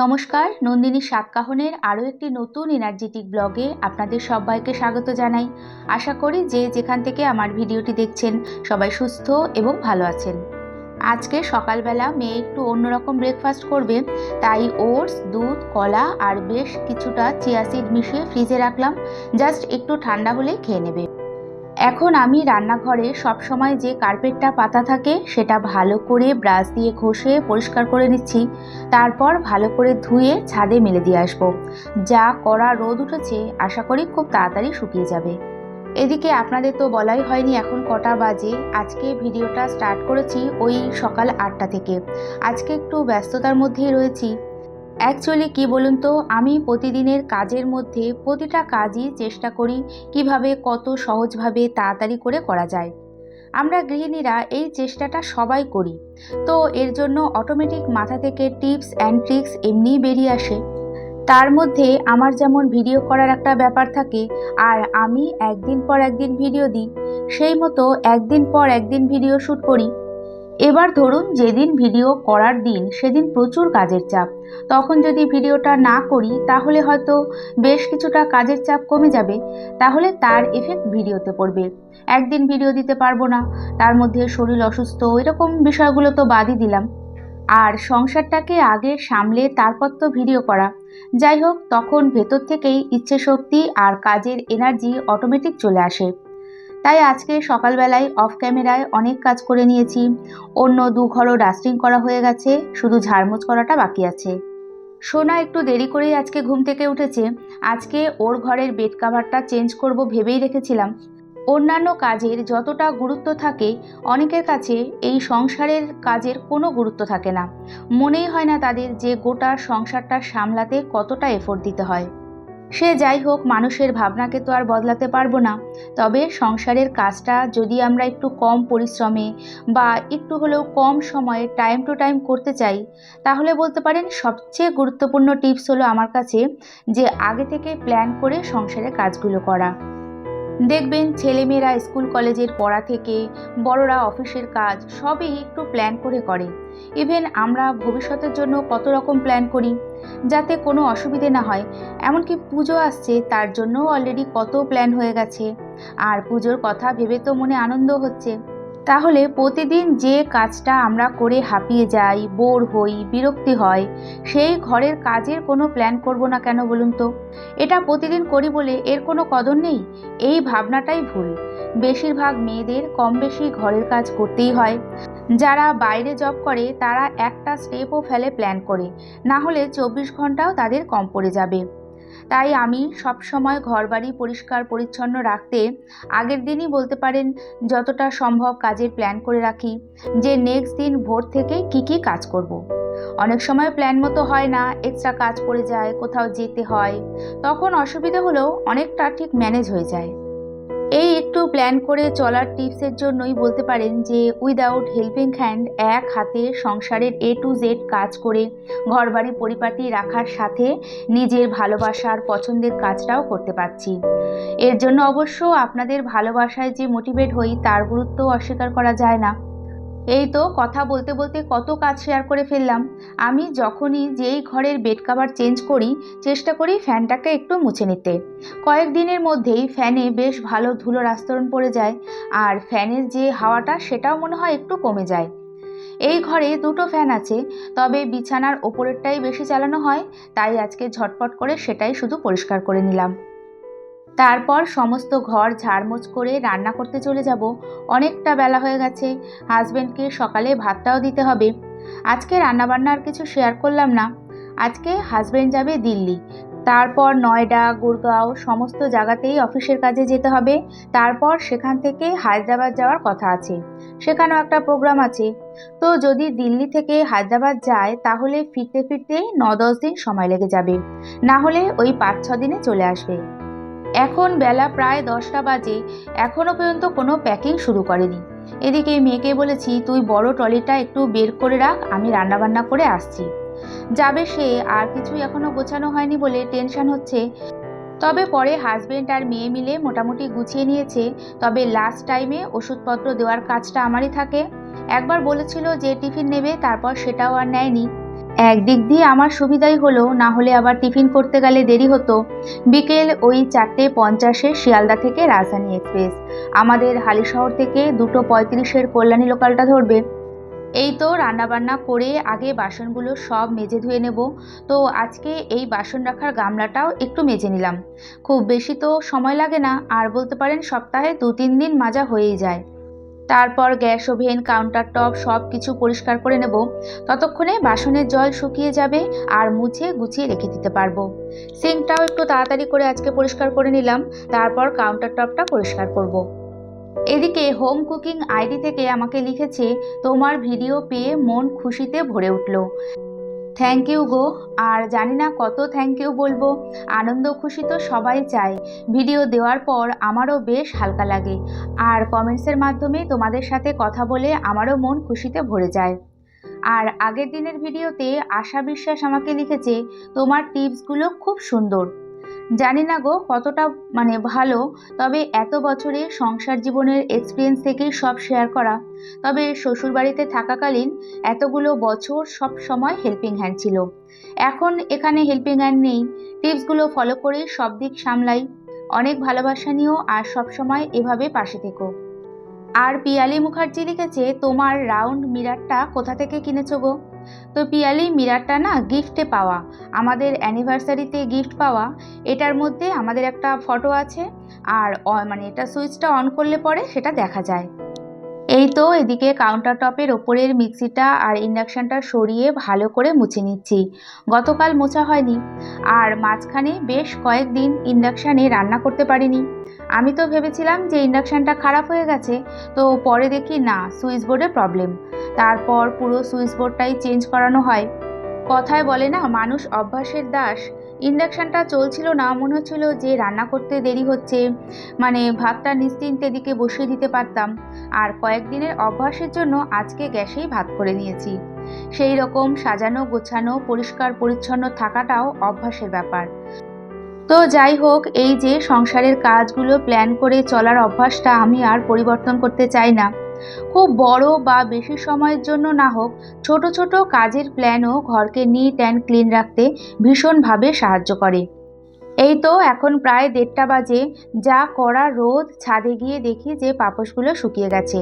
নমস্কার, নন্দিনী সাতকাহনের আরও একটি নতুন এনার্জেটিক ব্লগে আপনাদের সবাইকে স্বাগত জানাই। আশা করি যে যেখান থেকে আমার ভিডিওটি দেখছেন, সবাই সুস্থ এবং ভালো আছেন। আজকে সকালবেলা মেয়ে একটু অন্যরকম ব্রেকফাস্ট করবে, তাই ওটস, দুধ, কলা আর বেশ কিছুটা চিয়াসিড মিশিয়ে ফ্রিজে রাখলাম। জাস্ট একটু ঠান্ডা হলেই খেয়ে নেবে। এখন আমি রান্নাঘরে সবসময় যে কার্পেটটা পাতা থাকে, সেটা ভালো করে ব্রাশ দিয়ে ঘষে পরিষ্কার করে নিচ্ছি। তারপর ভালো করে ধুয়ে ছাদে মেলে দিয়ে আসব। যা কড়া রোদ উঠেছে, আশা করি খুব তাড়াতাড়ি শুকিয়ে যাবে। এদিকে আপনাদের তো বলাই হয়নি এখন কটা বাজে। আজকে ভিডিওটা স্টার্ট করেছি ওই সকাল আটটা থেকে। আজকে একটু ব্যস্ততার মধ্যেই রয়েছি। অ্যাকচুয়ালি কি বলুন তো? আমি প্রতিদিনের কাজের মধ্যে প্রতিটা কাজই চেষ্টা করি কীভাবে কত সহজভাবে তাড়াতাড়ি করে করা যায়। আমরা গৃহিণীরা এই চেষ্টাটা সবাই করি। তো এর জন্য অটোমেটিক মাথা থেকে টিপস অ্যান্ড ট্রিক্স এমনিই বেরিয়ে আসে। তার মধ্যে আমার যেমন ভিডিও করার একটা ব্যাপার থাকে, আর আমি একদিন পর একদিন ভিডিও দিই, সেই মতো একদিন পর একদিন ভিডিও শ্যুট করি। এবার ধরুন যেদিন ভিডিও করার দিন, সেদিন প্রচুর কাজের চাপ। তখন যদি ভিডিওটা না করি, তাহলে হয়তো বেশ কিছুটা কাজের চাপ কমে যাবে। তাহলে তার এফেক্ট ভিডিওতে পড়বে। একদিন ভিডিও দিতে পারব না। তার মধ্যে শরীর অসুস্থ, এরকম বিষয়গুলো তো বাদই দিলাম। আর সংসারটাকে আগে সামলে তারপর তো ভিডিও করা। যাই হোক, তখন ভেতর থেকেই ইচ্ছে শক্তি আর কাজের এনার্জি অটোমেটিক চলে আসে। তাই আজকে সকালবেলায় অফ ক্যামেরায় অনেক কাজ করে নিয়েছি। অন্য দু ঘরও ডাস্টিং করা হয়ে গেছে, শুধু ঝাড়মোছ করাটা বাকি আছে। সোনা একটু দেরি করেই আজকে ঘুম থেকে উঠেছে। আজকে ওর ঘরের বেড কাভারটা চেঞ্জ করব ভেবেই রেখেছিলাম। অন্যান্য কাজের যতটা গুরুত্ব থাকে, অনেকের কাছে এই সংসারের কাজের কোনো গুরুত্ব থাকে না। মনেই হয় না তাদের যে গোটা সংসারটা সামলাতে কতটা এফোর্ট দিতে হয়। সে যাই হোক, মানুষের ভাবনাকে তো আর বদলাতে পারব না। তবে সংসারের কাজটা যদি আমরা একটু কম পরিশ্রমে বা একটু হলেও কম সময়ে টাইম টু টাইম করতে চাই, তাহলে বলতে পারেন সবচেয়ে গুরুত্বপূর্ণ টিপস হলো আমার কাছে যে, আগে থেকে প্ল্যান করে সংসারের কাজগুলো করা। দেখবেন ছেলেমেয়েরা স্কুল কলেজের পড়া থেকে, বড়রা অফিসের কাজ সবই একটু প্ল্যান করে করে। ইভেন আমরা ভবিষ্যতের জন্য কত রকম প্ল্যান করি, যাতে কোনো অসুবিধে না হয়। এমনকি পুজো আসছে, তার জন্যও অলরেডি কত প্ল্যান হয়ে গেছে। আর পুজোর কথা ভেবে তো মনে আনন্দ হচ্ছে। তাহলে প্রতিদিন যে কাজটা আমরা করে হাঁপিয়ে যাই, বোর হই, বিরক্তি হয়, সেই ঘরের কাজের কোনো প্ল্যান করব না কেন বলুন তো? এটা প্রতিদিন করি বলে এর কোনো কদর নেই? এই ভাবনাটাই ভুল। বেশিরভাগ মেয়েদের কম বেশি ঘরের কাজ করতেই হয়। যারা বাইরে জব করে, তারা একটা স্টেপও ফেলে প্ল্যান করে। না হলে চব্বিশ ঘন্টাও তাদের কম পড়ে যাবে। তাই আমি সব সময় ঘরবাড়ি পরিষ্কার, পরিচ্ছন্ন রাখতে আগের দিনই বলতে পারেন যতটা সম্ভব কাজের প্ল্যান করে রাখি, যে নেক্সট দিন ভোর থেকে কি কি কাজ করব। অনেক সময় প্ল্যান মতো হয় না এক্সট্রা কাজ পড়ে যায়, কোথাও যেতে হয়, তখন অসুবিধা হলেও অনেকটা ঠিক ম্যানেজ হয়ে যায় এই একটু প্ল্যান করে চলার টিপসের জন্যই বলতে পারেন যে উইদাউট হেল্পিং হ্যান্ড এক হাতে সংসারের এ টু জেড কাজ করে ঘরবাড়ি পরিপাটি রাখার সাথে নিজের ভালোবাসার পছন্দের কাজটাও করতে পারছি। এর জন্য অবশ্য আপনাদের ভালোবাসায় যে মোটিভেট হই, তার গুরুত্ব অস্বীকার করা যায় না। এই তো কথা বলতে বলতে কত কাজ শেয়ার করে ফেললাম। আমি যখনই যেই ঘরের বেড কাভার চেঞ্জ করি, চেষ্টা করি ফ্যানটাকে একটু মুছে নিতে। কয়েকদিনের মধ্যেই ফ্যানে বেশ ভালো ধুলোর আস্তরণ পড়ে যায়, আর ফ্যানের যে হাওয়াটা সেটাও মনে হয় একটু কমে যায়। এই ঘরে দুটো ফ্যান আছে, তবে বিছানার ওপরেরটাই বেশি চালানো হয়, তাই আজকে ঝটপট করে সেটাই শুধু পরিষ্কার করে নিলাম। তারপর সমস্ত ঘর ঝাড়মোছ করে রান্না করতে চলে যাব। অনেকটা বেলা হয়ে গেছে। হাজব্যান্ডকে সকালে ভাতটাও দিতে হবে। আজকে রান্নাবান্না আর কিছু শেয়ার করলাম না। আজকে হাজব্যান্ড যাবে দিল্লি। তারপর নয়ডা, গুরগাঁও সমস্ত জায়গাতেই অফিসের কাজে যেতে হবে। তারপর সেখান থেকে হায়দ্রাবাদ যাওয়ার কথা আছে। সেখানেও একটা প্রোগ্রাম আছে। তো যদি দিল্লি থেকে হায়দ্রাবাদ যায়, তাহলে ফিরতে ফিরতে ন দশ দিন সময় লেগে যাবে। না হলে ওই পাঁচ ছ দিনে চলে আসবে। এখন বেলা প্রায় দশটা বাজে এখনও পর্যন্ত কোনো প্যাকিং শুরু করেনি। এদিকে মেয়েকে বলেছি, তুই বড় ট্রলিটা একটু বের করে রাখ, আমি রান্নাবান্না করে আসছি। যাবে সে, আর কিছু এখনও গোছানো হয়নি বলে টেনশন হচ্ছে। তবে পরে হাজবেন্ড আর মেয়ে মিলে মোটামুটি গুছিয়ে নিয়েছে, তবে লাস্ট টাইমে ওষুধপত্র দেওয়ার কাজটা আমারই থাকে। একবার বলেছিল যে টিফিন নেবে, তারপর সেটাও আর নেয়নি। একদিক দিয়ে আমার সুবিধাই হলো, না হলে আবার টিফিন করতে গেলে দেরি হতো। বিকেল ওই চারটে পঞ্চাশে শিয়ালদা থেকে রাজধানী এক্সপ্রেস। আমাদের হালিশহর থেকে দুটো পঁয়ত্রিশের কল্যাণী লোকালটা ধরবে। এই তো রান্নাবান্না করে আগে বাসনগুলো সব মেজে ধুয়ে নেব। তো আজকে এই বাসন রাখার গামলাটাও একটু মেজে নিলাম। খুব বেশি তো সময় লাগে না, আর বলতে পারেন সপ্তাহে দু তিন দিন মাজা হয়েই যায়। তারপর গ্যাস ওভেন কাউন্টার টপ সব কিছু পরিষ্কার করে নেব। ততক্ষণে বাসনের জল শুকিয়ে যাবে আর মুছে গুছিয়ে রেখে দিতে পারব। সিঙ্কটাও একটু তাড়াতাড়ি করে আজকে পরিষ্কার করে নিলাম, তারপর কাউন্টার টপটা পরিষ্কার করব। এদিকে হোম কুকিং আইডি থেকে আমাকে লিখেছে, তোমার ভিডিও পেয়ে মন খুশিতে ভরে উঠল। Thank you go. আর জানি না কত থ্যাংক ইউ বলব। আনন্দ খুশি তো সবাই চায়। ভিডিও দেওয়ার পর আমারও বেশ হালকা লাগে। আর কমেন্টসের মাধ্যমে তোমাদের সাথে কথা বলে আমারও মন খুশিতে ভরে যায়। আর আগের দিনের ভিডিওতে আশা বিশ্বাস আমাকে লিখেছে, তোমার টিপসগুলো খুব সুন্দর। জানি না গো কতটা মানে ভালো, তবে এত বছরে সংসার জীবনের এক্সপিরিয়েন্স থেকেই সব শেয়ার করা। তবে শ্বশুরবাড়িতে থাকাকালীন এতগুলো বছর সব সময় হেল্পিং হ্যান্ড ছিল। এখন এখানে হেল্পিং হ্যান্ড নেই। টিপসগুলো ফলো করেই সব দিক সামলাই। অনেক ভালোবাসা নিও আর সব সময় এভাবে পাশে থেকো। আর পিয়ালি মুখার্জি লিখেছে, তোমার রাউন্ড মিরারটা কোথা থেকে কিনেছো গো? তো পিয়ালি, মিরারটা না গিফটে পাওয়া। আমাদের অ্যানিভার্সারিতে গিফট পাওয়া। এটার মধ্যে আমাদের একটা ফটো আছে। আর মানে এটা সুইচটা অন করলে পরে সেটা দেখা যায়। এই তো এদিকে কাউন্টার টপের ওপরের মিক্সিটা আর ইন্ডাকশানটা সরিয়ে ভালো করে মুছে নিচ্ছি। গতকাল মোছা হয়নি। আর মাঝখানে বেশ কয়েকদিন ইন্ডাকশানে রান্না করতে পারিনি। আমি তো ভেবেছিলাম যে ইন্ডাকশানটা খারাপ হয়ে গেছে। তো পরে দেখি না সুইচ বোর্ডে প্রবলেম তারপর পুরো সুইচ বোর্ডটাই চেঞ্জ করানো হয়। কথায় বলে না, মানুষ অভ্যাসের দাস। ইন্ডাকশানটা চলছিল না, মনে হচ্ছিল যে রান্না করতে দেরি হচ্ছে। মানে ভাতটা নিশ্চিন্তে দিকে বসিয়ে দিতে পারতাম। আর কয়েকদিনের অভ্যাসের জন্য আজকে গ্যাসেই ভাত করে নিয়েছি। সেই রকম সাজানো গোছানো, পরিষ্কার, পরিচ্ছন্ন থাকাটাও অভ্যাসের ব্যাপার। তো যাই হোক, এই যে সংসারের কাজগুলো প্ল্যান করে চলার অভ্যাসটা আমি আর পরিবর্তন করতে চাই না। খুব বড় বা বেশি সময়ের জন্য না হোক, ছোট ছোট কাজের প্ল্যানও ঘরকে নিট অ্যান্ড ক্লিন রাখতে ভীষণভাবে সাহায্য করে। এই তো এখন প্রায় দেড়টা বাজে, যা করা রোদ ছাদে গিয়ে দেখি যে পাপোশগুলো শুকিয়ে গেছে।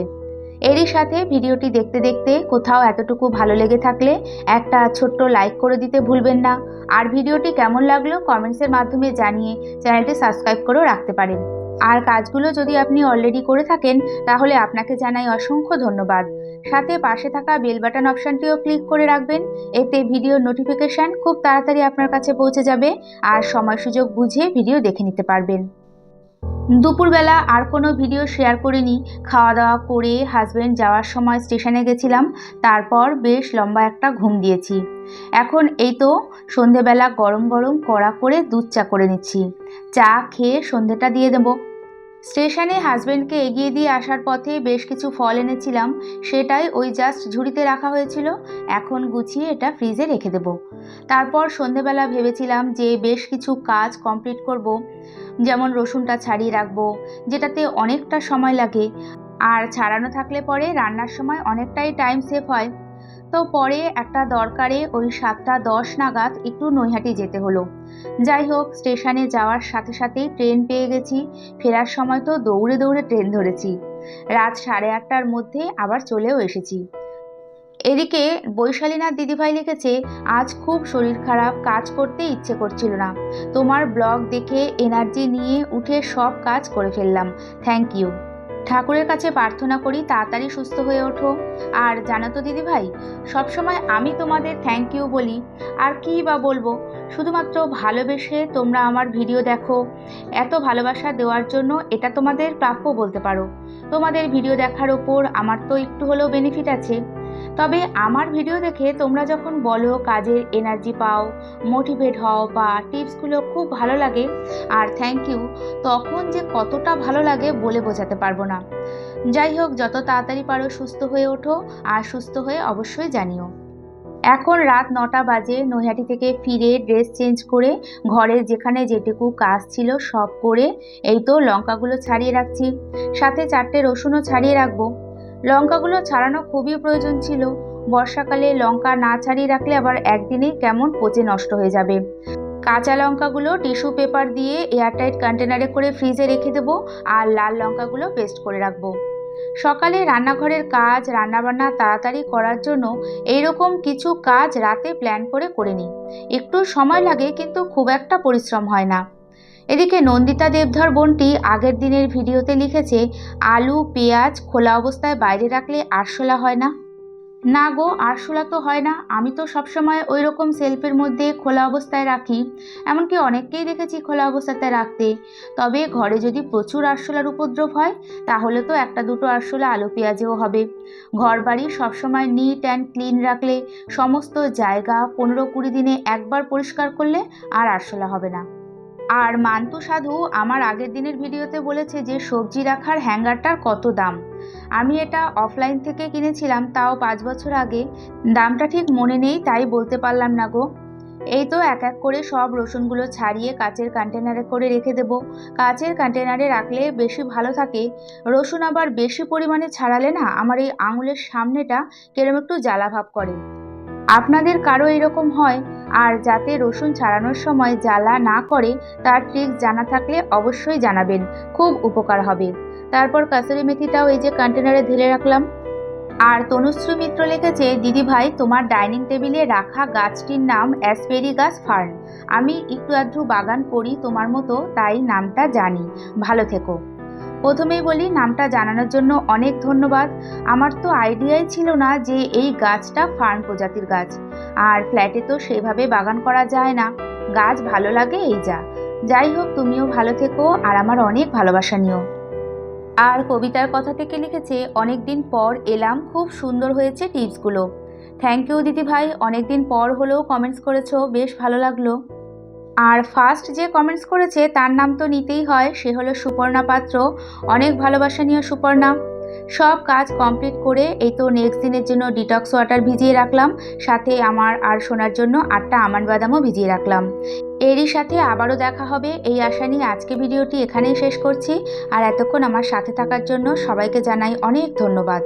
এরই সাথে ভিডিওটি দেখতে দেখতে কোথাও এতটুকু ভালো লেগে থাকলে একটা ছোট্ট লাইক করে দিতে ভুলবেন না। আর ভিডিওটি কেমন লাগল কমেন্টসের মাধ্যমে জানিয়ে চ্যানেলটি সাবস্ক্রাইব করেও রাখতে পারেন। আর কাজগুলো যদি আপনি অলরেডি করে থাকেন, তাহলে আপনাকে জানাই অসংখ্য ধন্যবাদ। সাথে পাশে থাকা বেল বাটন অপশানটিও ক্লিক করে রাখবেন, এতে ভিডিও নোটিফিকেশান খুব তাড়াতাড়ি আপনার কাছে পৌঁছে যাবে আর সময় সুযোগ বুঝে ভিডিও দেখে নিতে পারবেন। দুপুরবেলা আর কোনো ভিডিও শেয়ার করিনি। খাওয়া দাওয়া করে হাজব্যান্ড যাওয়ার সময় স্টেশনে গেছিলাম। তারপর বেশ লম্বা একটা ঘুম দিয়েছি। এখন এই তো সন্ধেবেলা গরম গরম কড়া করে দুধ চা করে নিচ্ছি। চা খেয়ে সন্ধেটা দিয়ে দেবো। স্টেশনে হাজব্যান্ডকে এগিয়ে দিয়ে আসার পথে বেশ কিছু ফল এনেছিলাম, সেটাই ওই জাস্ট ঝুড়িতে রাখা হয়েছিল। এখন গুছিয়ে এটা ফ্রিজে রেখে দেব। তারপর সন্ধেবেলা ভেবেছিলাম যে বেশ কিছু কাজ কমপ্লিট করব, যেমন রসুনটা ছাড়িয়ে রাখব, যেটাতে অনেকটা সময় লাগে। আর ছাড়ানো থাকলে পরে রান্নার সময় অনেকটাই টাইম সেভ হয়। তো পরে একটা দরকারে ওই সাতটা দশ নাগাদ একটু নৈহাটি যেতে হলো। যাই হোক, স্টেশনে যাওয়ার সাথে সাথেই ট্রেন পেয়ে গেছি। ফেরার সময় তো দৌড়ে দৌড়ে ট্রেন ধরেছি। রাত সাড়ে আটটার মধ্যে আবার চলেও এসেছি। এদিকে বৈশালীনাথ দিদিভাই লিখেছে, আজ খুব শরীর খারাপ, কাজ করতে ইচ্ছে করছিল না। তোমার ব্লগ দেখে এনার্জি নিয়ে উঠে সব কাজ করে ফেললাম। থ্যাংক ইউ ঠাকুরের কাছে প্রার্থনা করি, তাড়াতাড়ি সুস্থ হয়ে ওঠো। আর জানো তো দিদিভাই, সবসময় আমি তোমাদের থ্যাংক ইউ বলি। আর কী বা বলব, শুধুমাত্র ভালোবেসে তোমরা আমার ভিডিও দেখো। এত ভালোবাসা দেওয়ার জন্য এটা তোমাদের প্রাপ্য বলতে পারো। তোমাদের ভিডিও দেখার ওপর আমার তো একটু হলেও বেনিফিট আছে। তবে আমার ভিডিও দেখে তোমরা যখন বলো কাজের এনার্জি পাও মোটিভেট হও বা টিপসগুলো খুব ভালো লাগে আর থ্যাংক ইউ তখন যে কতটা ভালো লাগে বলে বোঝাতে পারব না। যাই হোক, যত তাড়াতাড়ি পারো সুস্থ হয়ে ওঠো আর সুস্থ হয়ে অবশ্যই জানিও। এখন রাত নটা বাজে, নৈহাটি থেকে ফিরে ড্রেস চেঞ্জ করে ঘরের যেখানে যেটুকু কাজ ছিল সব করে এই তো লঙ্কাগুলো ছাড়িয়ে রাখছি। সাথে চারটে রসুনও ছাড়িয়ে রাখব। লঙ্কাগুলো ছাড়ানো খুবই প্রয়োজন ছিল। বর্ষাকালে লঙ্কা না ছাড়িয়ে রাখলে আবার একদিনেই কেমন পচে নষ্ট হয়ে যাবে। কাঁচা লঙ্কাগুলো টিস্যু পেপার দিয়ে এয়ারটাইট কন্টেনারে করে ফ্রিজে রেখে দেবো আর লাল লঙ্কাগুলো পেস্ট করে রাখব। সকালে রান্নাঘরের কাজ, রান্নাবান্না তাড়াতাড়ি করার জন্য এইরকম কিছু কাজ রাতে প্ল্যান করে করে নিই। একটু সময় লাগে কিন্তু খুব একটা পরিশ্রম হয় না। এদিকে নন্দিতা দেবধর বোনটি আগের দিনের ভিডিওতে লিখেছে, আলু, পেঁয়াজ খোলা অবস্থায় বাইরে রাখলে আরশোলা হয় না? না গো, আরশোলা তো হয় না। আমি তো সবসময় ওই রকম সেলফের মধ্যে খোলা অবস্থায় রাখি। এমনকি অনেককেই দেখেছি খোলা অবস্থাতে রাখতে। তবে ঘরে যদি প্রচুর আরশোলার উপদ্রব হয়, তাহলে তো একটা দুটো আরশোলা আলু, পেঁয়াজেও হবে। ঘর বাড়ি সবসময় নিট অ্যান্ড ক্লিন রাখলে সমস্ত জায়গা পনেরো কুড়ি দিনে একবার পরিষ্কার করলে আর আরশোলা হবে না। আর মান্তু সাধু আমার আগের দিনের ভিডিওতে বলেছে যে সবজি রাখার হ্যাঙ্গারটার কত দাম। আমি এটা অফলাইন থেকে কিনেছিলাম, তাও পাঁচ বছর আগে। দামটা ঠিক মনে নেই, তাই বলতে পারলাম না গো। এই তো এক এক করে সব রসুনগুলো ছাড়িয়ে কাচের কন্টেনারে করে রেখে দেবো। কাচের কন্টেনারে রাখলে বেশি ভালো থাকে। রসুন আবার বেশি পরিমাণে ছাড়ালে না, আমার এই আঙুলের সামনেটা কেরম একটু জ্বালাভাব করে। আপনাদের কারও এরকম হয় আর যাতে রসুন ছাড়ানোর সময় জ্বালা না করে, তার ট্রিক্স জানা থাকলে অবশ্যই জানাবেন। খুব উপকার হবে। তারপর কাসুরি মেথিটাও এই যে কন্টেনারে ঢেলে রাখলাম। আর তনুশ্রী মিত্র লিখেছে, দিদি ভাই, তোমার ডাইনিং টেবিলে রাখা গাছটির নাম অ্যাসপেরিগাস ফার্ন। আমি একটু আধটু বাগান করি, তোমার মতো তাই নামটা জানি। ভালো থেকো। প্রথমেই বলি, নামটা জানানোর জন্য অনেক ধন্যবাদ। আমার তো আইডিয়াই ছিল না যে এই গাছটা ফার্ন প্রজাতির গাছ। আর ফ্ল্যাটে তো সেভাবে বাগান করা যায় না। গাছ ভালো লাগে এই যা। যাই হোক, তুমিও ভালো থেকো আর আমার অনেক ভালোবাসা নিও। আর কবিতার কথা থেকে লিখেছে অনেক দিন পর এলাম, খুব সুন্দর হয়েছে টিপসগুলো। থ্যাংক ইউ দিদি ভাই অনেক দিন পর হলেও কমেন্টস করেছ, বেশ ভালো লাগল। আর ফার্স্ট যে কমেন্টস করেছে, তার নাম তো নিতেই হয়, সে হলো সুপর্ণা পাত্র। অনেক ভালোবাসা নিয়ে সুপর্ণা। সব কাজ কমপ্লিট করে এই তো নেক্সট দিনের জন্য ডিটক্স ওয়াটার ভিজিয়ে রাখলাম। সাথে আমার আর শোনার জন্য আটটা আমান বাদামও ভিজিয়ে রাখলাম। এরই সাথে আবারও দেখা হবে। এই আশা নিয়ে আজকে ভিডিওটি এখানেই শেষ করছি। আর এতক্ষণ আমার সাথে থাকার জন্য সবাইকে জানাই অনেক ধন্যবাদ।